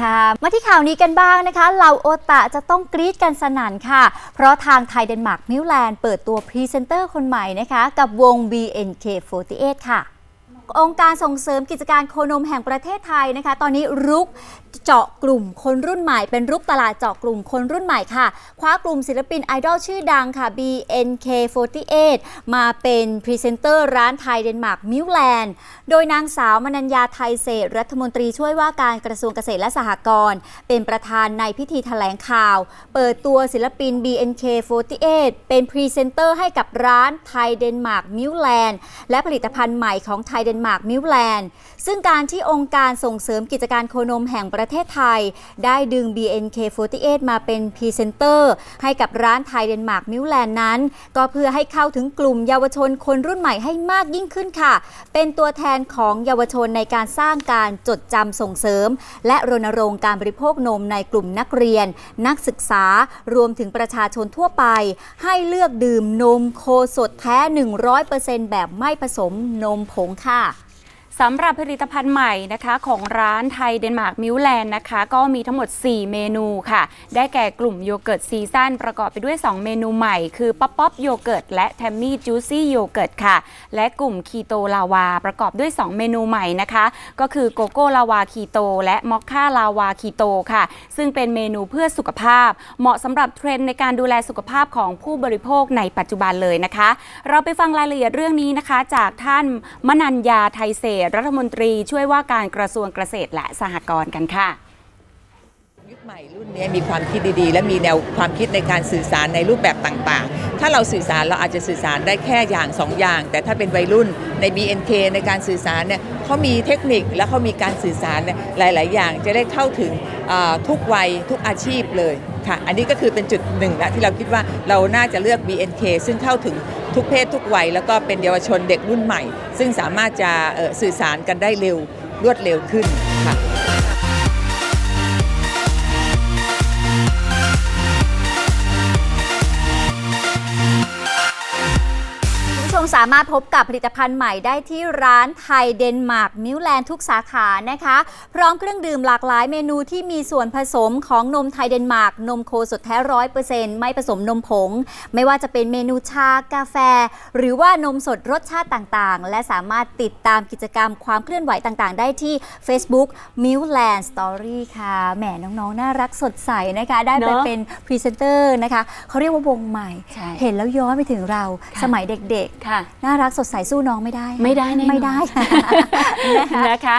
ค่ะ มาที่ข่าวนี้กันบ้างนะคะเหล่าโอตะจะต้องกรี๊ดกันสนั่นค่ะ เพราะทางไทยเดนมาร์กมิวแลนด์เปิดตัวพรีเซนเตอร์คนใหม่นะคะ กับวง BNK48 ค่ะองค์การส่งเสริมกิจการโคนมแห่งประเทศไทยนะคะ ตอนนี้รุก เจาะกลุ่มคนรุ่นใหม่เป็นรุกตลาดเจาะกลุ่มคนรุ่นใหม่ค่ะ คว้ากลุ่มศิลปินไอดอลชื่อดังค่ะ BNK48 มาเป็นพรีเซนเตอร์ร้านไทยเดนมาร์กมิวแลนด์ โดยนางสาวมนัญญาไทยเศรษรัฐมนตรีช่วยว่าการกระทรวงเกษตรและสหกรณ์เป็นประธานในพิธีแถลงข่าว เปิดตัวศิลปิน BNK48 เป็นพรีเซนเตอร์ให้กับร้านไทยเดนมาร์กมิวแลนด์และผลิตภัณฑ์ใหม่ของไทยเดนมาร์กมิวแลนด์ซึ่งการที่องค์การส่งเสริมกิจการโคนมแห่งประเทศไทย ได้ดึง BNK48 มาเป็นพรีเซนเตอร์ให้กับร้านไทยเดนมาร์กมิวแลนด์นั้น ก็เพื่อให้เข้าถึงกลุ่มเยาวชนคนรุ่นใหม่ให้มากยิ่งขึ้นค่ะ เป็นตัวแทนของเยาวชนในการสร้างการจดจำส่งเสริม และรณรงค์การบริโภคนมในกลุ่มนักเรียน นักศึกษารวมถึงประชาชนทั่วไป ให้เลือกดื่มนมโคสดแท้ 100%แบบไม่ผสมนมผงค่ะ สำหรับผลิตภัณฑ์ใหม่นะคะของร้านไทยเดนมาร์กมิวแลนด์นะคะก็มีทั้งหมด 4 เมนูค่ะ ได้แก่กลุ่มโยเกิร์ตซีซั่นประกอบไปด้วย 2 เมนูใหม่ คือป๊อปป๊อปโยเกิร์ตและแทมมี่จูซี่โยเกิร์ตค่ะ และกลุ่มคีโตลาวา ประกอบด้วย 2 เมนูใหม่นะคะ ก็คือโกโก้ลาวาคีโตและมอคค่าลาวาคีโตค่ะ ซึ่งเป็นเมนูเพื่อสุขภาพ เหมาะสำหรับเทรนด์ในการดูแลสุขภาพของผู้บริโภคในปัจจุบันเลยนะคะ เราไปฟังรายละเอียดเรื่องนี้นะคะ จากท่านมนัญญาไทยเศรษรัฐมนตรีช่วยว่าการกระทรวงเกษตรและสหกรณ์กันค่ะยุคใหม่รุ่นนี้มีความคิดดีๆ และมีแนวความคิดในการสื่อสารในรูปแบบต่างๆ ถ้าเราสื่อสารเราอาจจะสื่อสารได้แค่อย่างสองอย่าง แต่ถ้าเป็นวัยรุ่นใน BNK ในการสื่อสารเนี่ยเขามีเทคนิคและเขามีการสื่อสารเนี่ยหลาย ๆ อย่างจะได้เข้าถึงทุกวัยทุกอาชีพเลยค่ะ อันนี้ก็คือเป็นจุดหนึ่งละที่เราคิดว่าเราน่าจะเลือก BNK ซึ่งเข้าถึง ทุกเพศทุกวัยแล้วก็เป็นเยาวชนเด็กรุ่นใหม่ ซึ่งสามารถจะสื่อสารกันได้เร็วรวดเร็วขึ้นค่ะ สามารถพบกับผลิตภัณฑ์ใหม่ได้ที่ร้านไทยเดนมาร์กมิวแลนด์ทุกสาขานะคะ พร้อมเครื่องดื่มหลากหลายเมนูที่มีส่วนผสมของนมไทยเดนมาร์กนมโคสดแท้ร้อยเปอร์เซ็นต์ไม่ผสมนมผง ไม่ว่าจะเป็นเมนูชากาแฟ หรือว่านมสดรสชาติต่างๆ และสามารถติดตามกิจกรรมความเคลื่อนไหวต่างๆ ได้ที่ Facebook m i l l a n d Story ค่ะแหมน้องๆ น่ารักสดใสนะคะ ได้ไปเนอะเป็นพรีเซนเตอร์นะคะเขาเรียกว่าวงใหม่ ใช่ เห็นแล้วย้อนไปถึงเราค่ะสมัยเด็กๆค่ะน่ารักสดใสสู้น้องไม่ได้ ไม่ได้แน่นอน ไม่ได้ค่ะนะคะ